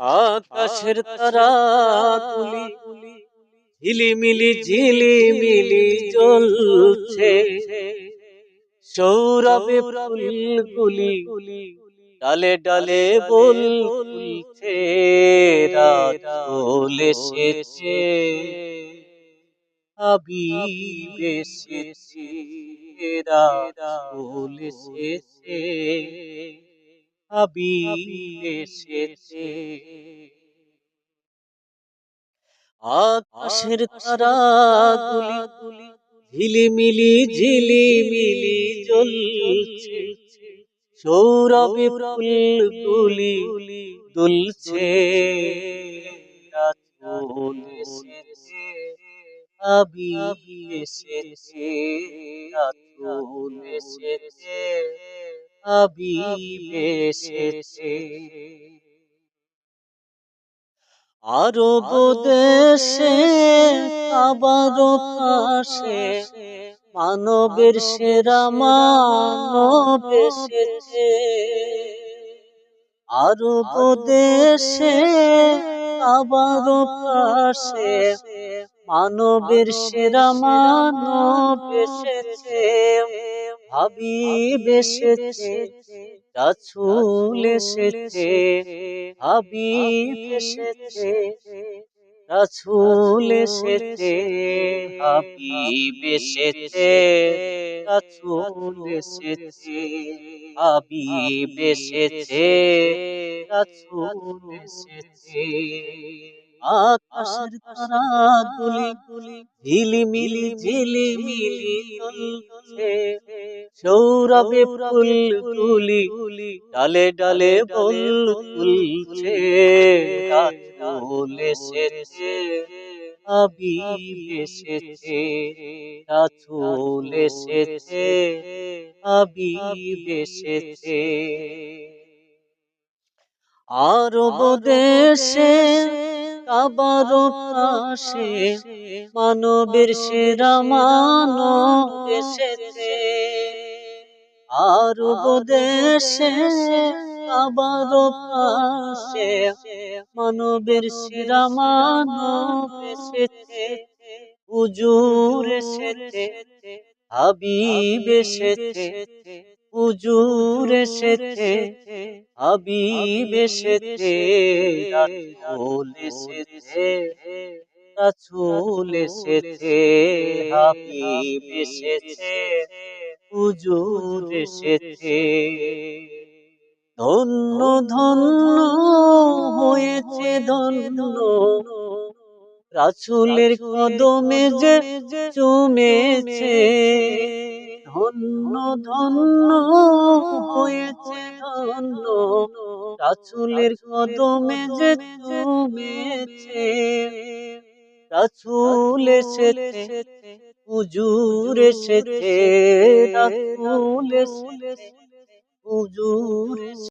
আকাশের তারা তুলি ঝিলিমিলি ঝিলিমিলি জ্বলছে। সৌরভে ফুলগুলি ডালে ডালে বলছে রাত এসেছে। হাবিব এসেছে, রাত এসেছে। হাবিব এসেছে। আকাশের তারা তুলি ঝিলিমিলি ঝিলিমিলি জ্বলছে। সৌরভে ফুলগুলি দুলছে। রাতুল এসেছে। হাবিব এসেছে। রাতুল এসেছে। হাবিব এসেছে আরব দেশে আবারও পাশে মানবের সেরা মানব এসেছে আরব দেশে আবারও পাশে মানবের সেরা মানব এসেছে হাবিব এসেছে রাসূল এসেছে হাবিব এসেছে রাসূল এসেছে হাবিব এসেছে রাসূল এসেছে হাবিব এসেছে রাসূল এসেছে। আকাশের তারা গুলি গুলি ঝিলিমিলি ঝিলিমিলি জ্বলছে সৌরভে ফুল তুলি ডালে ডালে বল তুলছে। রাতুল এসেছে হাবিব এসেছে রাতুল এসেছে হাবিব এসেছে। আরব দেশে কাবার পাশে মানবের সেরা মানব এসেছে। আরব দেশে আবার পাশে মানবের সেরা মানব এসেছে। উজুর এসেছে, হাবিব এসেছে হুজুর এসেছে হাবিব এসেছে রাসূল এসেছে রাসূল এসেছে হাবিব এসেছে হুজুর এসেছে। ধন্য ধন্য হয়েছে ধন্য। রাসূলের কদমে যে চুমেছে। ধন্য ধন্য হয়েছে ধন্য। রাসুলের কদমে যে চুমেছে, রাসুল এসেছে, হুজুর এসেছে, রাসুল এসেছে, হুজুর